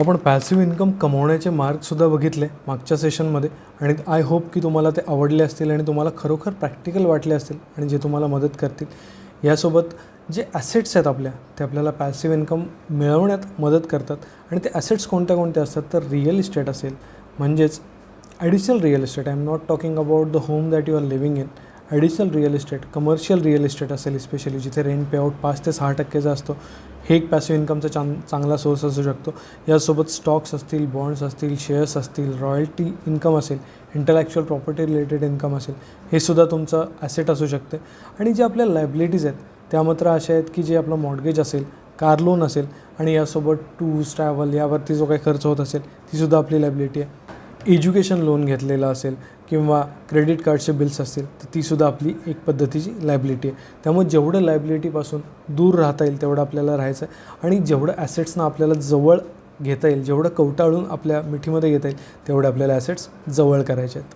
आपण passive income कमवण्याचे मार्गसुद्धा बघितले मागच्या सेशनमध्ये आणि आय होप की तुम्हाला ते आवडले असतील आणि तुम्हाला खरोखर प्रॅक्टिकल वाटले असतील आणि जे तुम्हाला मदत करतील. यासोबत जे ॲसेट्स आहेत आपल्या ते आपल्याला पॅसिव्ह इन्कम मिळवण्यात मदत करतात. आणि ते ॲसेट्स कोणत्या कोणत्या असतात? तर रिअल इस्टेट असेल. म्हणजेच additional real estate I am not talking about the home that you are living in additional real estate commercial real estate असेल स्पेशली जिथे रेंट पेआउट पाच ते सहा टक्केचा असतो. हे एक पॅसिव्ह इन्कमचा चांग चांगला सोर्स असू शकतो. यासोबत स्टॉक्स असतील बॉन्ड्स असतील शेअर्स असतील रॉयल्टी इन्कम असेल इंटलेक्च्युअल प्रॉपर्टी रिलेटेड इन्कम असेल हे सुद्धा तुमचं ॲसेट असू शकते. आणि जे आपल्या लायबिलिटीज आहेत त्या मात्र अशा आहेत की जे आपलं मॉडगेज असेल कार लोन असेल आणि यासोबत टूर्स ट्रॅव्हल यावरती जो काही खर्च होत असेल तीसुद्धा आपली लायबिलिटी आहे. एज्युकेशन लोन घेतलेलं असेल किंवा क्रेडिट कार्डचे बिल्स असतील तर तीसुद्धा आपली एक पद्धतीची लायबिलिटी आहे. त्यामुळे जेवढं लायबिलिटीपासून दूर राहता येईल तेवढं आपल्याला राहायचं आहे. आणि जेवढं ॲसेट्सना आपल्याला जवळ घेता येईल जेवढं कवटाळून आपल्या मिठीमध्ये घेता येईल तेवढे आपल्याला ॲसेट्स जवळ करायचे आहेत.